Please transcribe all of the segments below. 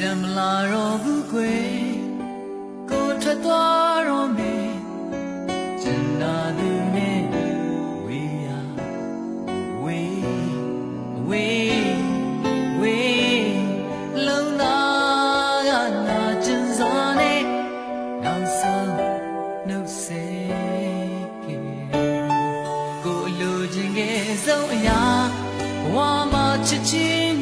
ပြန်မလာတော့ဘူးခွေကိုထွက်သွားတော့မယ်ကျန်နာသူနဲ့ဝေးရဝေးဝေးဝေးလုံးလာကနာကျင်စွာနဲ့နောက်ဆုံးနှုတ်ဆက်ခဲ့ကိုအလိုချင်ခဲ့ဆုံးအရာဘဝမှာချစ်ချင်း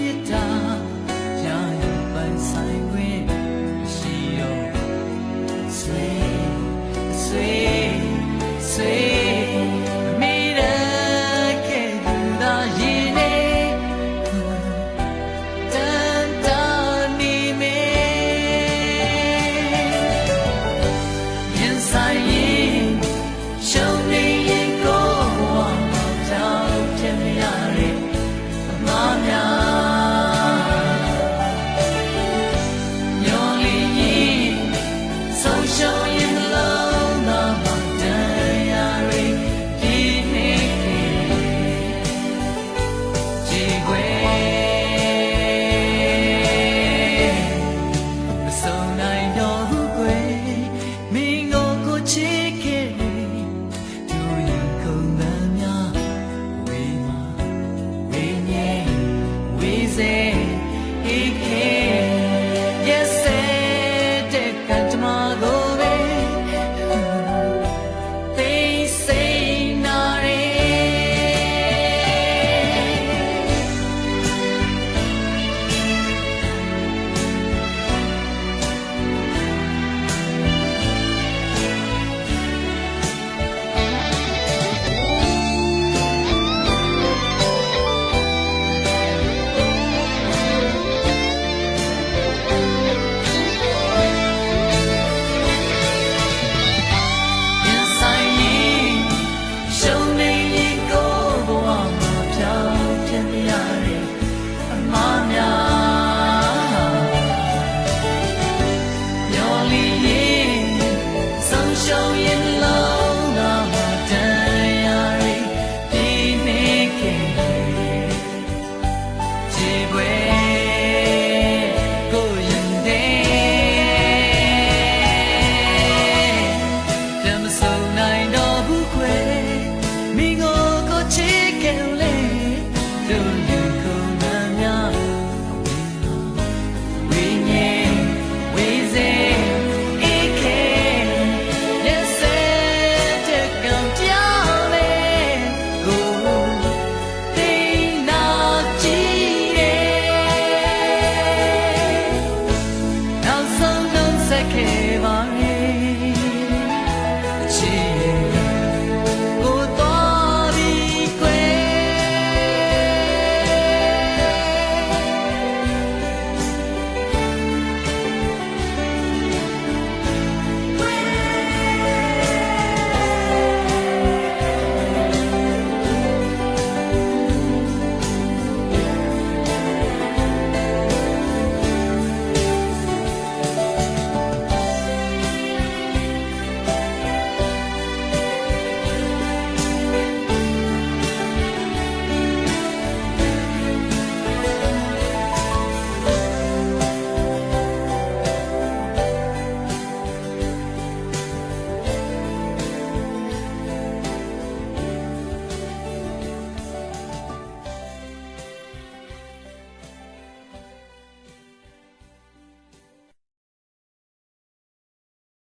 became.